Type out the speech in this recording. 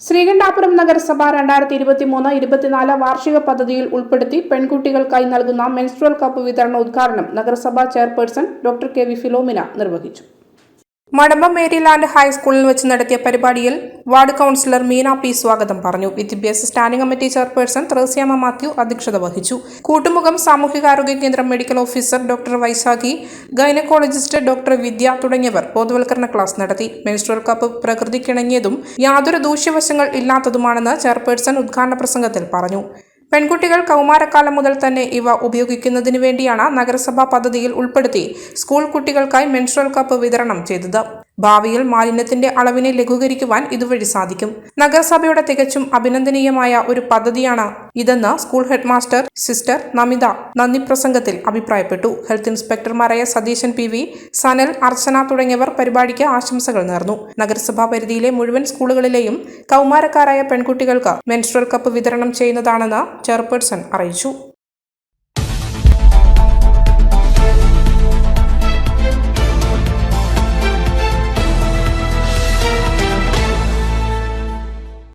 ശ്രീകണ്ഠാപുരം നഗരസഭ രണ്ടായിരത്തി ഇരുപത്തി മൂന്ന് ഇരുപത്തിനാല് വാർഷിക പദ്ധതിയിൽ ഉൾപ്പെടുത്തി പെൺകുട്ടികൾക്കായി നൽകുന്ന മെൻസ്ട്രൽ കപ്പ് വിതരണ ഉദ്ഘാടനം നഗരസഭാ chairperson doctor K V Philomina നിർവഹിച്ചു. മടമ്പ മേരിലാൻഡ് ഹൈസ്കൂളിൽ വെച്ച് നടത്തിയ പരിപാടിയിൽ വാർഡ് കൗൺസിലർ മീന പി സ്വാഗതം പറഞ്ഞു. വിദ്യാഭ്യാസ standing committee chairperson Threasiamma Mathew അധ്യക്ഷത വഹിച്ചു. കൂട്ടുമുഖം സാമൂഹികാരോഗ്യ കേന്ദ്രം medical officer doctor Vaishakhi gynaecologist doctor Vidya തുടങ്ങിയവർ ബോധവൽക്കരണ ക്ലാസ് നടത്തി. മെൻസ്ട്രൽ കപ്പ് പ്രകൃതിക്കിണങ്ങിയതും യാതൊരു ദൂഷ്യവശങ്ങൾ ഇല്ലാത്തതുമാണെന്ന് ചെയർപേഴ്സൺ ഉദ്ഘാടന പ്രസംഗത്തിൽ പറഞ്ഞു. പെൺകുട്ടികൾ കൗമാരക്കാലം മുതൽ തന്നെ ഇവ ഉപയോഗിക്കുന്നതിനു വേണ്ടിയാണ് നഗരസഭാ പദ്ധതിയിൽ ഉൾപ്പെടുത്തി സ്കൂൾ കുട്ടികൾക്കായി മെൻസ്ട്രൽ കപ്പ് വിതരണം ചെയ്തത്. ഭാവിയിൽ മാലിന്യത്തിന്റെ അളവിനെ ലഘൂകരിക്കുവാൻ ഇതുവഴി സാധിക്കും. നഗരസഭയുടെ തികച്ചും അഭിനന്ദനീയമായ ഒരു പദ്ധതിയാണ് ഇതെന്ന് സ്കൂൾ ഹെഡ്മാസ്റ്റർ സിസ്റ്റർ നമിത നന്ദി പ്രസംഗത്തിൽ അഭിപ്രായപ്പെട്ടു. ഹെൽത്ത് ഇൻസ്പെക്ടർമാരായ സതീശൻ പി വി സനൽ അർച്ചന തുടങ്ങിയവർ പരിപാടിക്ക് ആശംസകൾ നേർന്നു. നഗരസഭാ പരിധിയിലെ മുഴുവൻ സ്കൂളുകളിലെയും കൗമാരക്കാരായ പെൺകുട്ടികൾക്ക് മെൻസ്ട്രൽ കപ്പ് വിതരണം ചെയ്യുന്നതാണെന്ന് ചെയർപേഴ്സൺ അറിയിച്ചു.